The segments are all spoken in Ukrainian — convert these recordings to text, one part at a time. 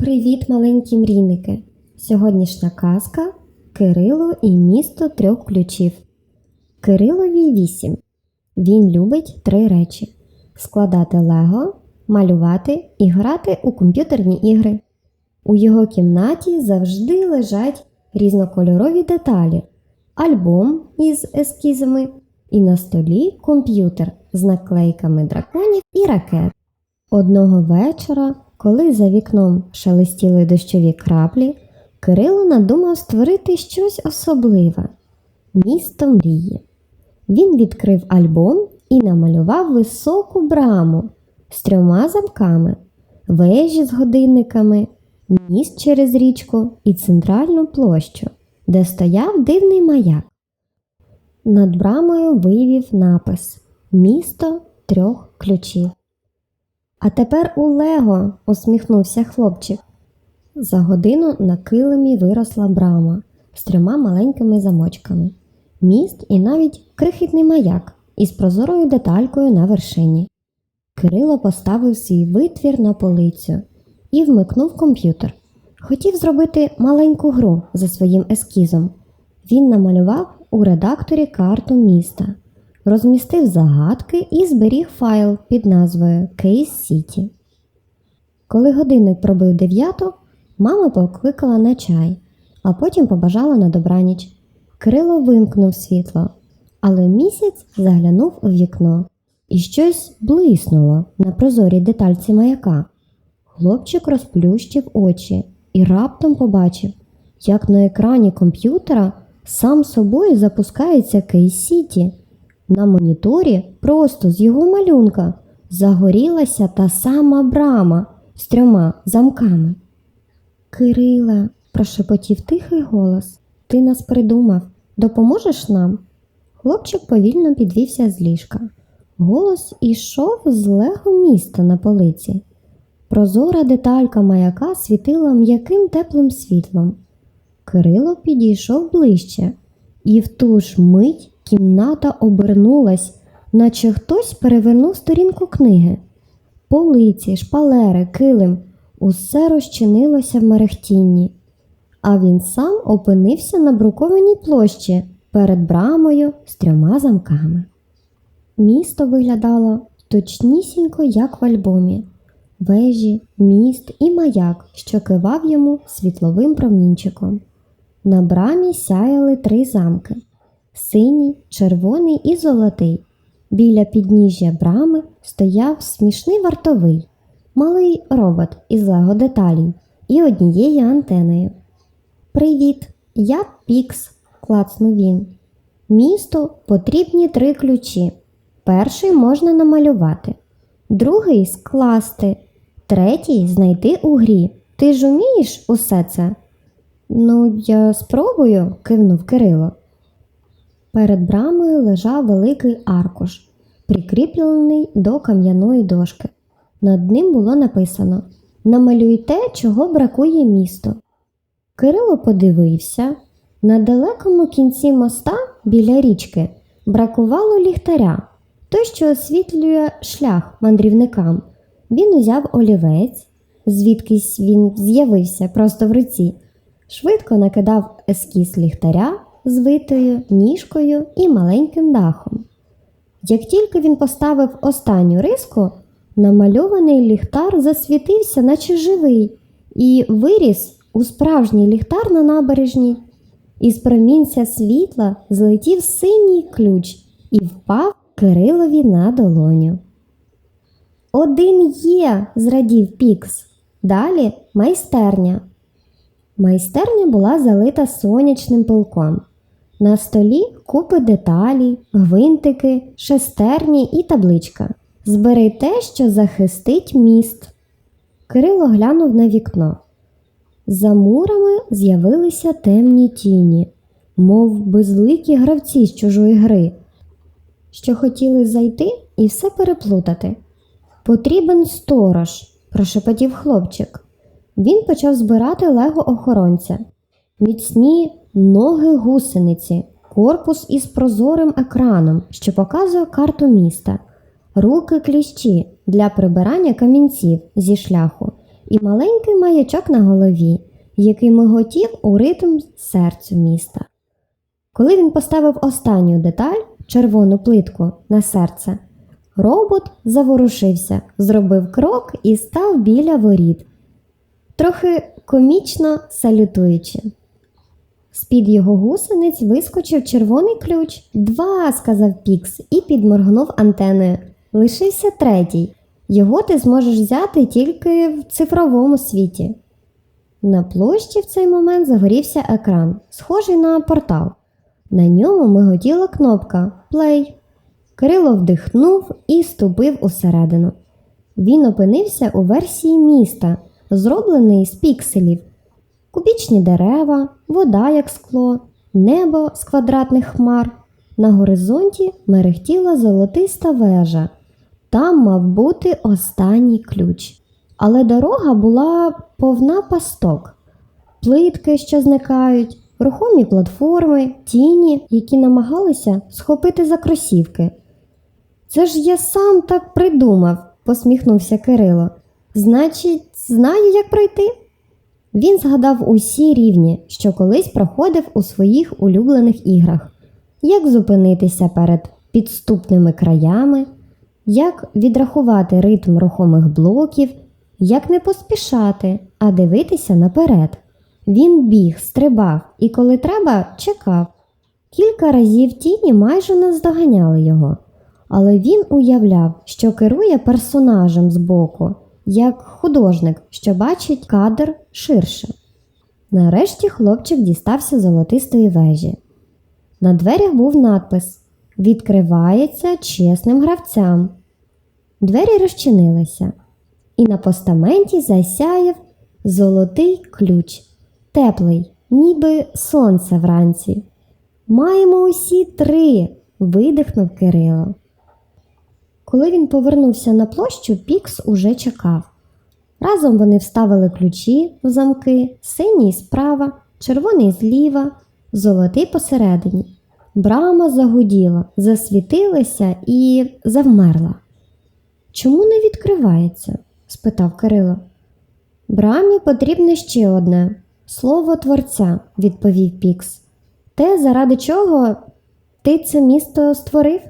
Привіт, маленькі мрійники! Сьогоднішня казка Кирило і місто трьох ключів. Кирилові вісім. Він любить три речі: складати лего, малювати і грати у комп'ютерні ігри. У його кімнаті завжди лежать різнокольорові деталі, альбом із ескізами і на столі комп'ютер з наклейками драконів і ракет. Одного вечора, коли за вікном шелестіли дощові краплі, Кирило надумав створити щось особливе місто мрії. Він відкрив альбом і намалював високу браму з трьома замками, вежі з годинниками, міст через річку і центральну площу, де стояв дивний маяк. Над брамою вивів напис Місто трьох ключів. А тепер у Лего, усміхнувся хлопчик. За годину на килимі виросла брама з трьома маленькими замочками, міст і навіть крихітний маяк із прозорою деталькою на вершині. Кирило поставив свій витвір на полицю і вмикнув комп'ютер. Хотів зробити маленьку гру за своїм ескізом. Він намалював у редакторі карту міста, розмістив загадки і зберіг файл під назвою Case City. Коли годинник пробив дев'яту, мама покликала на чай, а потім побажала на добраніч. Кирило вимкнув світло, але місяць заглянув у вікно і щось блиснуло на прозорій детальці маяка. Хлопчик розплющив очі і раптом побачив, як на екрані комп'ютера сам собою запускається Кейс-Сіті. На моніторі просто з його малюнка загорілася та сама брама з трьома замками. Кирила, прошепотів тихий голос, ти нас придумав. Допоможеш нам? Хлопчик повільно підвівся з ліжка. Голос ішов з лего міста на полиці. Прозора деталька маяка світила м'яким теплим світлом. Кирило підійшов ближче, і в ту ж мить кімната обернулась, наче хтось перевернув сторінку книги. Полиці, шпалери, килим усе розчинилося в мерехтінні, а він сам опинився на брукованій площі перед брамою з трьома замками. Місто виглядало точнісінько, як в альбомі вежі, міст і маяк, що кивав йому світловим промінчиком. На брамі сяяли три замки синій, червоний і золотий. Біля підніжжя брами стояв смішний вартовий, малий робот із лего деталей і однією антеною. Привіт, я Пікс, клацнув він. Місту потрібні три ключі. Перший можна намалювати, другий скласти, третій знайти у грі. Ти ж умієш усе це? Ну, я спробую, кивнув Кирило. Перед брамою лежав великий аркуш, прикріплений до кам'яної дошки. Над ним було написано Намалюй те, чого бракує місту. Кирило подивився. На далекому кінці моста біля річки бракувало ліхтаря, той, що освітлює шлях мандрівникам. Він узяв олівець, звідкись він з'явився просто в руці, швидко накидав ескіз ліхтаря з витою ніжкою і маленьким дахом. Як тільки він поставив останню риску, намальований ліхтар засвітився, наче живий, і виріс у справжній ліхтар на набережній. Із промінця світла злетів синій ключ і впав Кирилові на долоню. Один є, зрадів Пікс. Далі майстерня. Майстерня була залита сонячним пилком. На столі купи деталей, гвинтики, шестерні і табличка. Збери те, що захистить міст. Кирило глянув на вікно. За мурами з'явилися темні тіні, мов безликі гравці з чужої гри, що хотіли зайти і все переплутати. Потрібен сторож, прошепотів хлопчик. Він почав збирати лего охоронця, міцні ноги гусениці, корпус із прозорим екраном, що показує карту міста, руки кліщі для прибирання камінців зі шляху і маленький маячок на голові, який миготів у ритм серцю міста. Коли він поставив останню деталь червону плитку на серце, робот заворушився, зробив крок і став біля воріт, трохи комічно салютуючи. З-під його гусениць вискочив червоний ключ. Два, сказав Пікс і підморгнув антеною. Лишився третій. Його ти зможеш взяти тільки в цифровому світі. На площі в цей момент загорівся екран, схожий на портал. На ньому миготіла кнопка Play. Кирило вдихнув і ступив усередину. Він опинився у версії міста, зроблений з пікселів. Кубічні дерева, вода як скло, небо з квадратних хмар. На горизонті мерехтіла золотиста вежа. Там мав бути останній ключ. Але дорога була повна пасток, плитки, що зникають, рухомі платформи, тіні, які намагалися схопити за кросівки. Це ж я сам так придумав, посміхнувся Кирило. Значить, знаю, як пройти. Він згадав усі рівні, що колись проходив у своїх улюблених іграх, як зупинитися перед підступними краями, як відрахувати ритм рухомих блоків, як не поспішати, а дивитися наперед. Він біг, стрибав і, коли треба, чекав. Кілька разів тіні майже наздоганяли його, але він уявляв, що керує персонажем збоку, як художник, що бачить кадр ширше. Нарешті хлопчик дістався золотистої вежі. На дверях був надпис Відкривається чесним гравцям. Двері розчинилися, і на постаменті засяяв золотий ключ, теплий, ніби сонце вранці. Маємо усі три, видихнув Кирило. Коли він повернувся на площу, Пікс уже чекав. Разом вони вставили ключі в замки, синій справа, червоний зліва, золотий посередині. Брама загуділа, засвітилася і завмерла. Чому не відкривається? спитав Кирило. Брамі потрібне ще одне слово творця, відповів Пікс. Те, заради чого ти це місто створив?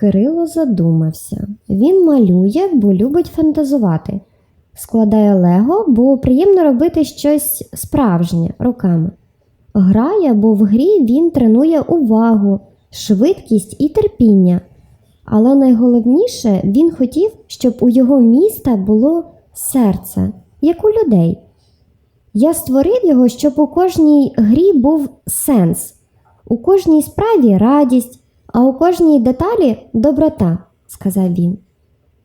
Кирило задумався. Він малює, бо любить фантазувати. Складає лего, бо приємно робити щось справжнє руками. Грає, бо в грі він тренує увагу, швидкість і терпіння. Але найголовніше він хотів, щоб у його міста було серце, як у людей. Я створив його, щоб у кожній грі був сенс, у кожній справі радість, а у кожній деталі доброта, сказав він.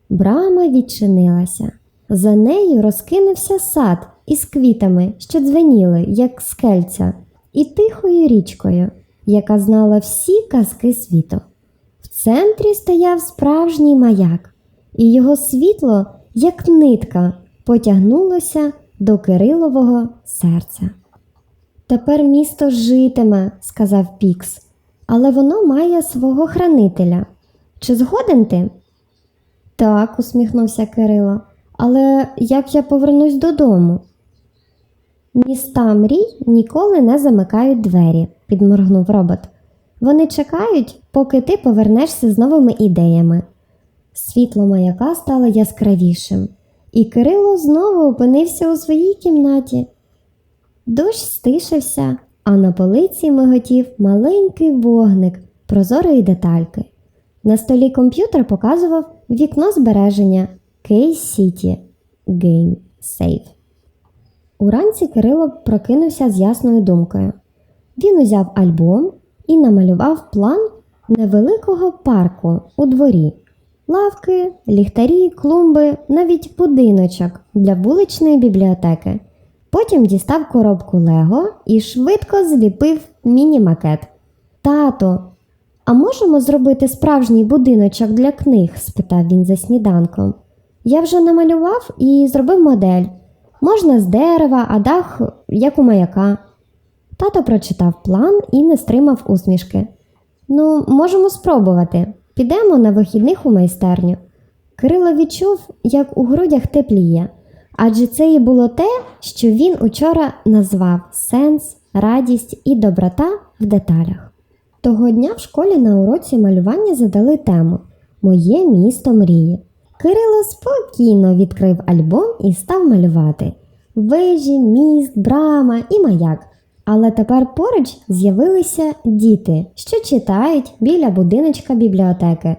Брама відчинилася. За нею розкинувся сад із квітами, що дзвеніли, як скельця, і тихою річкою, яка знала всі казки світу. В центрі стояв справжній маяк, і його світло, як нитка, потягнулося до Кирилового серця. Тепер місто житиме, сказав Пікс, але воно має свого хранителя. Чи згоден ти? Так, усміхнувся Кирило. Але як я повернусь додому? Міста мрій ніколи не замикають двері, підморгнув робот. Вони чекають, поки ти повернешся з новими ідеями. Світло маяка стало яскравішим, і Кирило знову опинився у своїй кімнаті. Дощ стишився, а на полиці миготів маленький вогник прозорої детальки. На столі комп'ютер показував вікно збереження Case City Game Save. Уранці Кирило прокинувся з ясною думкою. Він узяв альбом і намалював план невеликого парку у дворі. Лавки, ліхтарі, клумби, навіть будиночок для вуличної бібліотеки. Потім дістав коробку Лего і швидко зліпив міні-макет. Тато, а можемо зробити справжній будиночок для книг? спитав він за сніданком. Я вже намалював і зробив модель. Можна з дерева, а дах, як у маяка. Тато прочитав план і не стримав усмішки. Ну, можемо спробувати. Підемо на вихідних у майстерню. Кирило відчув, як у грудях тепліє. Адже це і було те, що він учора назвав сенс, радість і доброта в деталях. Того дня в школі на уроці малювання задали тему Моє місто мрії. Кирило спокійно відкрив альбом і став малювати вежі, міст, брама і маяк. Але тепер поруч з'явилися діти, що читають біля будиночка бібліотеки,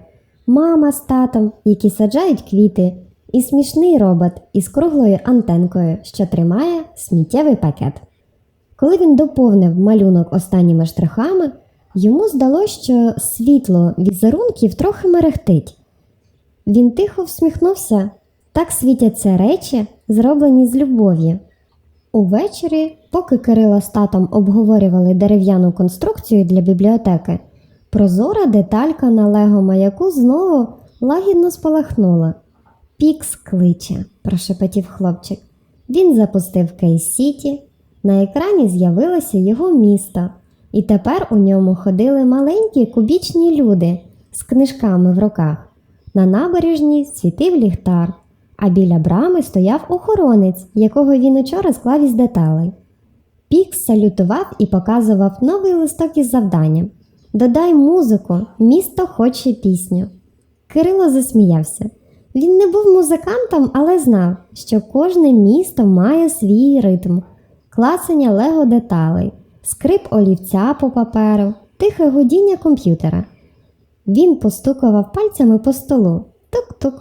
мама з татом, які саджають квіти, і смішний робот із круглою антенкою, що тримає сміттєвий пакет. Коли він доповнив малюнок останніми штрихами, йому здалося, що світло візерунків трохи мерехтить. Він тихо всміхнувся, так світяться речі, зроблені з любов'ю. Увечері, поки Кирило з татом обговорювали дерев'яну конструкцію для бібліотеки, прозора деталька на лего маяку знову лагідно спалахнула. Пікс кличе, прошепотів хлопчик. Він запустив Кейс Сіті. На екрані з'явилося його місто, і тепер у ньому ходили маленькі кубічні люди з книжками в руках. На набережній світив ліхтар, а біля брами стояв охоронець, якого він учора склав із деталей. Пікс салютував і показував новий листок із завданням. Додай музику, місто хоче пісню. Кирило засміявся. Він не був музикантом, але знав, що кожне місто має свій ритм, клацання лего деталей, скрип олівця по паперу, тихе гудіння комп'ютера. Він постукував пальцями по столу тук-тук,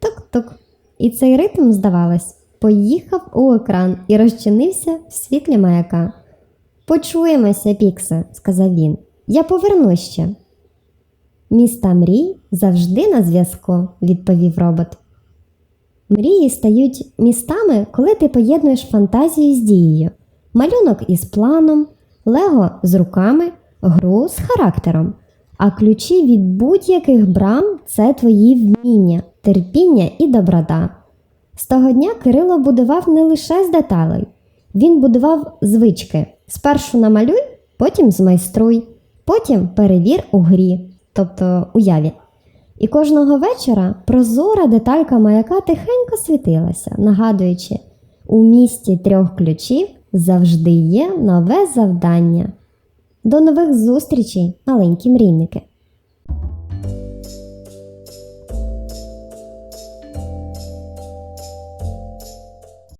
тук-тук. І цей ритм, здавалось, поїхав у екран і розчинився в світлі маяка. Почуємося, Піксе, сказав він. Я повернусь ще. Міста мрій завжди на зв'язку, відповів робот. Мрії стають містами, коли ти поєднуєш фантазію з дією, малюнок із планом, лего з руками, гру з характером. А ключі від будь-яких брам це твої вміння, терпіння і доброта. З того дня Кирило будував не лише з деталей, він будував звички. Спершу намалюй, потім змайструй, потім перевір у грі, тобто уяві. І кожного вечора прозора деталька маяка тихенько світилася, нагадуючи, у місті трьох ключів завжди є нове завдання. До нових зустрічей, маленькі мрійники!